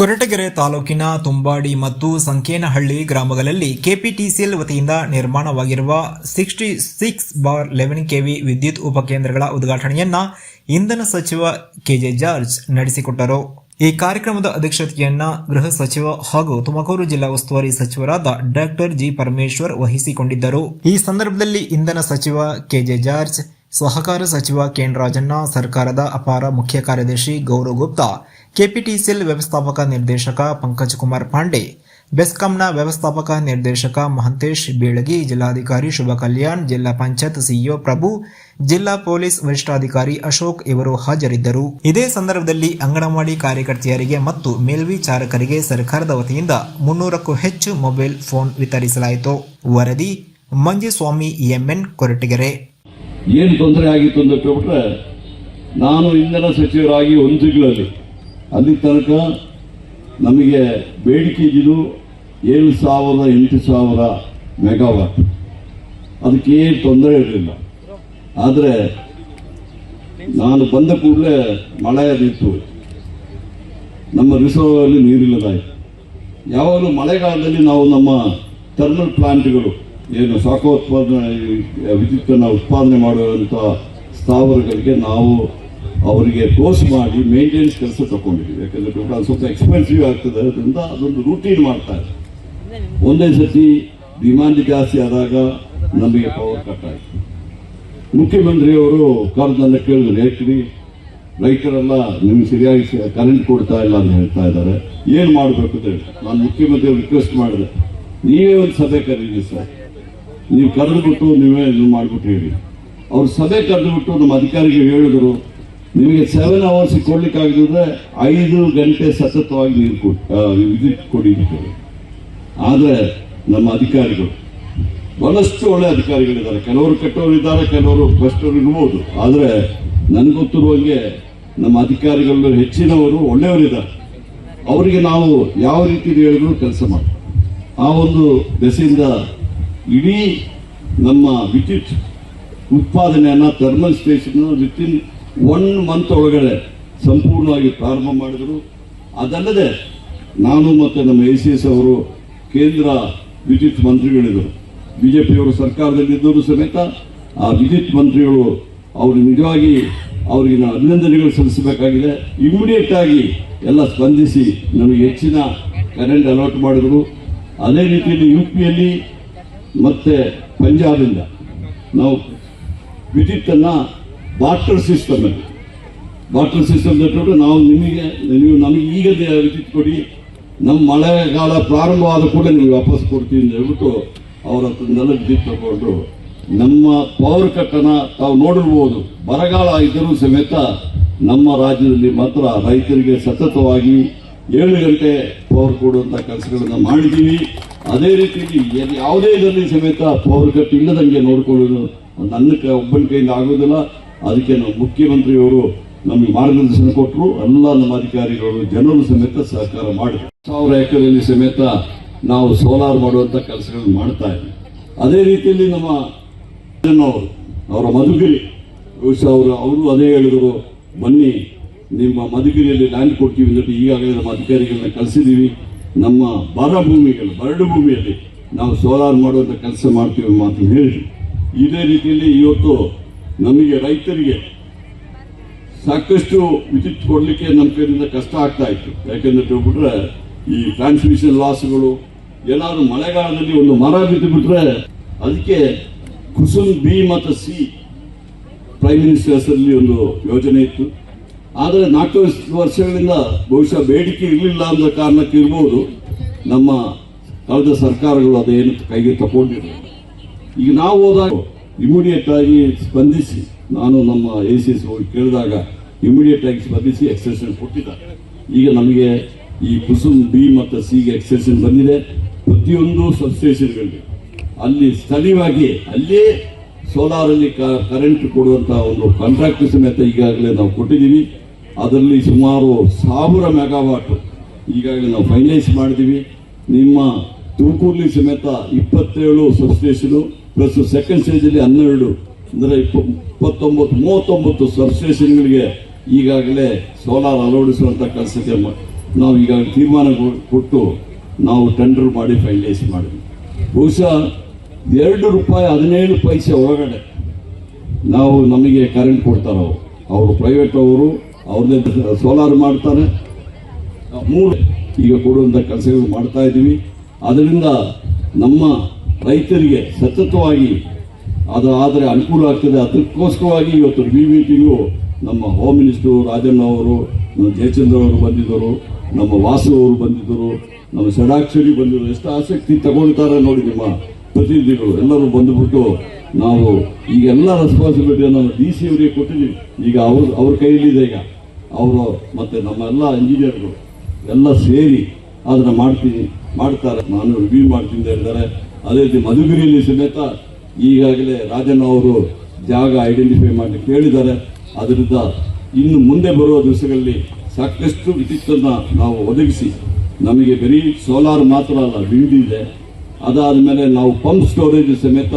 ಕೊರಟಗೆರೆ ತಾಲೂಕಿನ ತುಂಬಾಡಿ ಮತ್ತು ಸಂಕೇನಹಳ್ಳಿ ಗ್ರಾಮಗಳಲ್ಲಿ ಕೆಪಿಟಿಸಿಎಲ್ ವತಿಯಿಂದ ನಿರ್ಮಾಣವಾಗಿರುವ sixty six bar eleven KV ವಿದ್ಯುತ್ ಉಪಕೇಂದ್ರಗಳ ಉದ್ಘಾಟನೆಯನ್ನ ಇಂಧನ ಸಚಿವ ಕೆಜೆ ಜಾರ್ಜ್ ನಡೆಸಿಕೊಟ್ಟರು. ಈ ಕಾರ್ಯಕ್ರಮದ ಅಧ್ಯಕ್ಷತೆಯನ್ನ ಗೃಹ ಸಚಿವ ಹಾಗೂ ತುಮಕೂರು ಜಿಲ್ಲಾ ಉಸ್ತುವಾರಿ ಸಚಿವರಾದ ಡಾಕ್ಟರ್ ಜಿ ಪರಮೇಶ್ವರ್ ವಹಿಸಿಕೊಂಡಿದ್ದರು. ಈ ಸಂದರ್ಭದಲ್ಲಿ ಇಂಧನ ಸಚಿವ ಕೆಜೆ ಜಾರ್ಜ್ ಸಹಕಾರ ಸಚಿವ ಕೆನ್ ರಾಜಣ್ಣ ಸರ್ಕಾರದ ಅಪಾರ ಮುಖ್ಯ ಕಾರ್ಯದರ್ಶಿ ಗೌರವ್ ಗುಪ್ತಾ ಕೆಪಿಟಿಸಿಎಲ್ ವ್ಯವಸ್ಥಾಪಕ ನಿರ್ದೇಶಕ ಪಂಕಜ್ ಕುಮಾರ್ ಪಾಂಡೆ, ಬೆಸ್ಕಾಂನ ವ್ಯವಸ್ಥಾಪಕ ನಿರ್ದೇಶಕ ಮಹಂತೇಶ್ ಬೀಳಗಿ, ಜಿಲ್ಲಾಧಿಕಾರಿ ಶುಭ ಕಲ್ಯಾಣ್, ಜಿಲ್ಲಾ ಪಂಚಾಯತ್ ಸಿಇಒ ಪ್ರಭು, ಜಿಲ್ಲಾ ಪೊಲೀಸ್ ವರಿಷ್ಠಾಧಿಕಾರಿ ಅಶೋಕ್ ಇವರು ಹಾಜರಿದ್ದರು. ಇದೇ ಸಂದರ್ಭದಲ್ಲಿ ಅಂಗನವಾಡಿ ಕಾರ್ಯಕರ್ತೆಯರಿಗೆ ಮತ್ತು ಮೇಲ್ವಿಚಾರಕರಿಗೆ ಸರ್ಕಾರದ ವತಿಯಿಂದ ಮುನ್ನೂರಕ್ಕೂ ಹೆಚ್ಚು ಮೊಬೈಲ್ ಫೋನ್ ವಿತರಿಸಲಾಯಿತು. ವರದಿ ಮಂಜುಸ್ವಾಮಿ ಎಂಎನ್ ಕೊರಟಗೆರೆ. ಏನು ತೊಂದರೆ ಆಗಿತ್ತು ಅಂತ ಬಿಟ್ರೆ ನಾನು ಇಂಧನ ಸಚಿವರಾಗಿ ಒಂದು ತಿಂಗಳಲ್ಲಿ, ಅಲ್ಲಿ ತನಕ ನಮಗೆ ಬೇಡಿಕೆ ಇದ್ದಿದ್ದು ಏಳು ಸಾವಿರ ಎಂಟು ಸಾವಿರ ಮೆಗಾವಾಟ್. ಅದಕ್ಕೆ ಏನು ತೊಂದರೆ ಇರಲಿಲ್ಲ. ಆದರೆ ನಾನು ಬಂದ ಕೂಡಲೇ ಮಳೆ ಅದಿತ್ತು ನಮ್ಮ ರಿಸರ್ವಲ್ಲಿ ನೀರಿಲ್ಲದಾಯಿತು. ಯಾವಾಗಲೂ ಮಳೆಗಾಲದಲ್ಲಿ ನಾವು ನಮ್ಮ ಥರ್ಮಲ್ ಪ್ಲಾಂಟ್ಗಳು ಏನು ಶಾಖೋತ್ಪಾದನೆ ವಿದ್ಯುತ್ತನ್ನು ಉತ್ಪಾದನೆ ಮಾಡುವಂಥ ಸ್ಥಾವರಗಳಿಗೆ ನಾವು ಅವರಿಗೆ ಕೋರ್ಸ್ ಮಾಡಿ ಮೇಂಟೆನೆನ್ಸ್ ಕೆಲಸ ತಗೊಂಡಿದ್ದೀವಿ ಯಾಕಂದರೆ ಅದು ಸ್ವಲ್ಪ ಎಕ್ಸ್ಪೆನ್ಸಿವ್ ಆಗ್ತದೆ. ಅದರಿಂದ ಅದೊಂದು ರೂಟೀನ್ ಮಾಡ್ತಾರೆ ಒಂದೇ ಸತಿ ಡಿಮಾಂಡ್ ಜಾಸ್ತಿ ಆದಾಗ ನಮಗೆ ಪವರ್ ಕಟ್ ಆಯಿತು. ಮುಖ್ಯಮಂತ್ರಿಯವರು ನನ್ನ ಕೇಳಿದ್ರು ಹೇಳ್ತೀವಿ ರೈತರೆಲ್ಲ ನಿಮ್ಗೆ ಸರಿಯಾಗಿ ಕರೆಂಟ್ ಕೊಡ್ತಾ ಇಲ್ಲ ಅಂತ ಹೇಳ್ತಾ ಇದ್ದಾರೆ. ಏನು ಮಾಡಬೇಕು ಅಂತ ಹೇಳಿ. ನಾನು ಮುಖ್ಯಮಂತ್ರಿಯವ್ರು ರಿಕ್ವೆಸ್ಟ್ ಮಾಡಿದೆ. ನೀವೇ ಒಂದು ಸಭೆ ಕರೀರಿ ಸರ್. ನೀವು ಕರೆದುಬಿಟ್ಟು ನೀವೇ ಇದು ಮಾಡಿಬಿಟ್ಟಿರಿ ಅವ್ರು ಸಭೆ ಕರೆದುಬಿಟ್ಟು ನಮ್ಮ ಅಧಿಕಾರಿಗೆ ಹೇಳಿದ್ರು, ನಿಮಗೆ ಸೆವೆನ್ ಅವರ್ಸ್ ಕೊಡ್ಲಿಕ್ಕಾಗದಿದ್ರೆ ಐದು ಗಂಟೆ ಸತತವಾಗಿ ನೀರು ಕೊಟ್ಟು ವಿದ್ಯುತ್ ಕೊಡಿ. ಆದರೆ ನಮ್ಮ ಅಧಿಕಾರಿಗಳು, ಬಹಳಷ್ಟು ಒಳ್ಳೆ ಅಧಿಕಾರಿಗಳಿದ್ದಾರೆ. ಕೆಲವರು ಕೆಟ್ಟವರು ಇದ್ದಾರೆ, ಕೆಲವರು ಭ್ರಷ್ಟರು ಇರ್ಬೋದು. ಆದರೆ ನನಗೆ ಗೊತ್ತಿರುವಂಗೆ ನಮ್ಮ ಅಧಿಕಾರಿಗಳು ಹೆಚ್ಚಿನವರು ಒಳ್ಳೆಯವರಿದ್ದಾರೆ. ಅವರಿಗೆ ನಾವು ಯಾವ ರೀತಿ ಹೇಳಿದ್ರು ಕೆಲಸ ಮಾಡಿ ಆ ಒಂದು ದೆಸೆಯಿಂದ ಇಡೀ ನಮ್ಮ ವಿದ್ಯುತ್ ಉತ್ಪಾದನೆಯನ್ನು thermal station within one month ಒಳಗಡೆ ಸಂಪೂರ್ಣವಾಗಿ ಪ್ರಾರಂಭ ಮಾಡಿದರು. ಅದಲ್ಲದೆ ನಾನು ಮತ್ತು ನಮ್ಮ ಎ ಸಿ ಎಸ್ ಅವರು ಕೇಂದ್ರ ವಿದ್ಯುತ್ ಮಂತ್ರಿಗಳಿದ್ದರು. ಪಿಯವರು ಸರ್ಕಾರದಲ್ಲಿದ್ದರೂ ಸಮೇತ ಆ ವಿದ್ಯುತ್ ಮಂತ್ರಿಗಳು ಅವರು ನಿಜವಾಗಿ ಅವರಿಗೆ ನಾವು ಅಭಿನಂದನೆಗಳು ಸಲ್ಲಿಸಬೇಕಾಗಿದೆ. ಇಮಿಡಿಯೇಟ್ ಆಗಿ ಎಲ್ಲ ಸ್ಪಂದಿಸಿ ನಮಗೆ ಹೆಚ್ಚಿನ ಕರೆಂಟ್ ಅಲರ್ಟ್ ಮಾಡಿದರು. ಅದೇ ರೀತಿಯಲ್ಲಿ ಯು ಪಿಯಲ್ಲಿ ಮತ್ತೆ ಪಂಜಾಬಿಂದ. ನಾವು ವಿದ್ಯುತ್ತನ್ನು ಬಾಟಲ್ ಸಿಸ್ಟಮ್ ಅಲ್ಲಿ. ಬಾಟರ್ ಸಿಸ್ಟಮ್ ಜೊತೆ ನಾವು ನಿಮಗೆ, ನೀವು ನಮಗೆ ಈಗ ವಿದ್ಯುತ್ ಕೊಡಿ. ನಮ್ಮ ಮಳೆಗಾಲ ಪ್ರಾರಂಭವಾದ ಕೂಡ ನೀವು ವಾಪಸ್ ಕೊಡ್ತೀವಿ ಅಂತ ಹೇಳ್ಬಿಟ್ಟು ಅವರ ಹತ್ರನೆಲ್ಲ ವಿದ್ಯುತ್ ತಗೊಂಡು ನಮ್ಮ ಪವರ್ ಕಟ್ಟನ್ನು ತಾವು ನೋಡಿರ್ಬೋದು. ಬರಗಾಲ ಇದ್ದರೂ ಸಮೇತ ನಮ್ಮ ರಾಜ್ಯದಲ್ಲಿ ಮಾತ್ರ ರೈತರಿಗೆ ಸತತವಾಗಿ ಏಳು ಗಂಟೆ ಪವರ್ ಕೊಡುವಂಥ ಕೆಲಸಗಳನ್ನು ಮಾಡಿದ್ದೀವಿ ಅದೇ ರೀತಿಯಲ್ಲಿ ಯಾವುದೇ ಇದರಲ್ಲಿ ಸಮೇತ ಪವರ್ ಕಟ್ ಇಲ್ಲದಂಗೆ ನೋಡಿಕೊಳ್ಳೋದು ನನ್ನ ಕ- ಒಬ್ಬನ ಕೈಯಿಂದ ಆಗೋದಿಲ್ಲ. ಅದಕ್ಕೆ ನಾವು ಮುಖ್ಯಮಂತ್ರಿಯವರು ನಮಗೆ ಮಾರ್ಗದರ್ಶನ ಕೊಟ್ಟರು. ಎಲ್ಲ ನಮ್ಮ ಅಧಿಕಾರಿಗಳು, ಜನರು ಸಮೇತ ಸಹಕಾರ ಮಾಡಿದ್ರು. ಸಾವಿರ ಎಕರೆಯಲ್ಲಿ ಸಮೇತ ನಾವು ಸೋಲಾರ್ ಮಾಡುವಂಥ ಕೆಲಸಗಳನ್ನು ಮಾಡ್ತಾ ಇದ್ದೀವಿ ಅದೇ ರೀತಿಯಲ್ಲಿ ನಮ್ಮ ಅವರು ಅವರ ಮಧುಗಿರಿ, ಬಹುಶಃ ಅವರು ಅವರು ಅದೇ ಹೇಳಿದರು, ಬನ್ನಿ, ನಿಮ್ಮ ಮಧುಗಿರಿಯಲ್ಲಿ ಲ್ಯಾಂಡ್ ಕೊಡ್ತೀವಿ ಅಂತ ಈಗಾಗಲೇ ನಮ್ಮ ಅಧಿಕಾರಿಗಳನ್ನ ಕಳಿಸಿದ್ದೀವಿ. ನಮ್ಮ ಬರ ಭೂಮಿಗಳು ಬರಡು ಭೂಮಿಯಲ್ಲಿ ನಾವು ಸೋಲಾರ್ ಮಾಡುವಂಥ ಕೆಲಸ ಮಾಡ್ತೀವಿ ಮಾತು ಹೇಳಿ. ಇದೇ ರೀತಿಯಲ್ಲಿ ಇವತ್ತು ನಮಗೆ ರೈತರಿಗೆ ಸಾಕಷ್ಟು ವಿದ್ಯುತ್ ಕೊಡಲಿಕ್ಕೆ ನಮ್ಮ ಕೈಯಿಂದ ಕಷ್ಟ ಆಗ್ತಾ ಇತ್ತು. ಯಾಕೆಂದ್ರೆ ಹೇಳ್ಬಿಟ್ರೆ ಈ ಟ್ರಾನ್ಸ್ಮಿಷನ್ ಲಾಸ್ಗಳು ಏನಾದ್ರು ಮಳೆಗಾಲದಲ್ಲಿ ಒಂದು ಮರ ಬಿದ್ದು ಬಿಟ್ರೆ ಅದಕ್ಕೆ ಕುಸುಮ್ ಬಿ ಮತ್ತು ಸಿ ಪ್ರೈಮ್ ಮಿನಿಸ್ಟರ್ಸ್ ಅಲ್ಲಿ ಒಂದು ಯೋಜನೆ ಇತ್ತು. ಆದರೆ ನಾಲ್ಕು ವರ್ಷಗಳಿಂದ ಬಹುಶಃ ಬೇಡಿಕೆ ಇರಲಿಲ್ಲ ಅಂದ ಕಾರಣಕ್ಕೆ ಇರ್ಬೋದು. ನಮ್ಮ ಕಳೆದ ಸರ್ಕಾರಗಳು ಅದೇನು ಕೈಗೆ ತಗೊಂಡಿರಲಿಲ್ಲ ಈಗ ನಾವು ಹೋದಾಗ ಇಮಿಡಿಯೇಟ್ ಆಗಿ ಸ್ಪಂದಿಸಿ, ನಾನು ನಮ್ಮ ಎ ಸಿ ಎಸ್ ಹೋಗಿ ಕೇಳಿದಾಗ ಇಮಿಡಿಯೇಟ್ ಆಗಿ ಸ್ಪಂದಿಸಿ ಎಕ್ಸ್ಟೆನ್ಷನ್ ಕೊಟ್ಟಿದ್ದಾರೆ. ಈಗ ನಮಗೆ ಈ ಕುಸುಮ್ ಬಿ ಮತ್ತು ಸಿಗೆ ಎಕ್ಸ್ಟೆನ್ಷನ್ ಬಂದಿದೆ. ಪ್ರತಿಯೊಂದು ಸಬ್ಸ್ಟೇಷನ್ಗಳಿಗೆ ಅಲ್ಲಿ ಸ್ಥಳೀಯವಾಗಿ ಅಲ್ಲೇ ಸೋಲಾರಲ್ಲಿ ಕರೆಂಟ್ ಕೊಡುವಂತಹ ಒಂದು ಕಾಂಟ್ರಾಕ್ಟ್ ಸಮೇತ ಈಗಾಗಲೇ ನಾವು ಕೊಟ್ಟಿದ್ದೀವಿ. ಅದರಲ್ಲಿ ಸುಮಾರು ಸಾವಿರ ಮೆಗಾವಾಟ್ ಈಗಾಗಲೇ ನಾವು ಫೈನಲೈಸ್ ಮಾಡಿದ್ದೀವಿ. ನಿಮ್ಮ ತುಮಕೂರಲ್ಲಿ ಸಮೇತ ಇಪ್ಪತ್ತೇಳು ಸಬ್ಸ್ಟೇಷನು ಪ್ಲಸ್ ಸೆಕೆಂಡ್ ಸ್ಟೇಜಲ್ಲಿ ಹನ್ನೆರಡು, ಅಂದರೆ ಇಪ್ಪ- ಇಪ್ಪತ್ತೊಂಬತ್ತು, ಮೂವತ್ತೊಂಬತ್ತು ಸಬ್ಸ್ಟೇಷನ್ಗಳಿಗೆ ಈಗಾಗಲೇ ಸೋಲಾರ್ ಅಳವಡಿಸುವಂಥ ಕೆಲಸಕ್ಕೆ ನಾವು ಈಗಾಗಲೇ ತೀರ್ಮಾನ ಕೊಟ್ಟು ನಾವು ಟೆಂಡರ್ ಮಾಡಿ ಫೈನಲೈಸ್ ಮಾಡಿದ್ವಿ. ಬಹುಶಃ ಎರಡು ರೂಪಾಯಿ, ಹದಿನೇಳು ಪೈಸೆ ಒಳಗಡೆ ನಾವು ನಮಗೆ ಕರೆಂಟ್ ಕೊಡ್ತಾರೆ, ಅವರು ಅವರು ಪ್ರೈವೇಟ್ ಅವರು, ಅವ್ರದ್ದೇ ಸೋಲಾರ್ ಮಾಡ್ತಾರೆ. ಮೂರು ಈಗ ಕೊಡುವಂಥ ಕೆಲಸಗಳು ಮಾಡ್ತಾ ಇದ್ದೀವಿ. ಅದರಿಂದ ನಮ್ಮ ರೈತರಿಗೆ ಸತತವಾಗಿ ಅದು ಆದರೆ ಅನುಕೂಲ ಆಗ್ತದೆ. ಅದಕ್ಕೋಸ್ಕರವಾಗಿ ಇವತ್ತು ಬಿ ಮೀಟಿಂಗು ನಮ್ಮ ಹೋಮ್ ಮಿನಿಸ್ಟರ್ ರಾಜಣ್ಣ ಅವರು, ನಮ್ಮ ಜಯಚಂದ್ರ ಅವರು ಬಂದಿದ್ದರು, ನಮ್ಮ ವಾಸು ಅವರು ಬಂದಿದ್ದರು, ನಮ್ಮ ಷಡಾಕ್ಷರಿ ಬಂದಿದ್ದರು. ಎಷ್ಟು ಆಸಕ್ತಿ ತಗೊಳ್ತಾರೆ ನೋಡಿ ನಿಮ್ಮ ಪ್ರತಿನಿಧಿಗಳು ಎಲ್ಲರೂ ಬಂದುಬಿಟ್ಟು ನಾವು ಈಗ ಎಲ್ಲ ರೆಸ್ಪಾನ್ಸಿಬಿಲಿಟಿಯನ್ನು ಡಿ ಸಿ ಅವರಿಗೆ ಕೊಟ್ಟಿದ್ದೀವಿ. ಈಗ ಅವ್ರ ಅವ್ರ ಕೈಯಲ್ಲಿದೆ ಈಗ. ಅವರು ಮತ್ತೆ ನಮ್ಮ ಎಲ್ಲ ಇಂಜಿನಿಯರ್ಗಳು ಎಲ್ಲ ಸೇರಿ ಅದನ್ನ ಮಾಡ್ತೀನಿ, ಮಾಡ್ತಾರೆ. ನಾನು ರಿವ್ಯೂ ಮಾಡ್ತೀನಿ ಹೇಳಿದ್ದಾರೆ. ಅದೇ ರೀತಿ ಮಧುಗಿರಿಯಲ್ಲಿ ಸಮೇತ ಈಗಾಗಲೇ ರಾಜಣ್ಣ ಅವರು ಜಾಗ ಐಡೆಂಟಿಫೈ ಮಾಡಿ ಕೇಳಿದ್ದಾರೆ. ಅದರಿಂದ ಇನ್ನು ಮುಂದೆ ಬರುವ ದಿವಸಗಳಲ್ಲಿ ಸಾಕಷ್ಟು ವಿದ್ಯುತ್ತನ್ನು ನಾವು ಒದಗಿಸಿ, ನಮಗೆ ಬರೀ ಸೋಲಾರ್ ಮಾತ್ರ ಅಲ್ಲ ವಿಂಡ್ ಇದೆ. ಅದಾದ ಮೇಲೆ ನಾವು ಪಂಪ್ ಸ್ಟೋರೇಜ್ ಸಮೇತ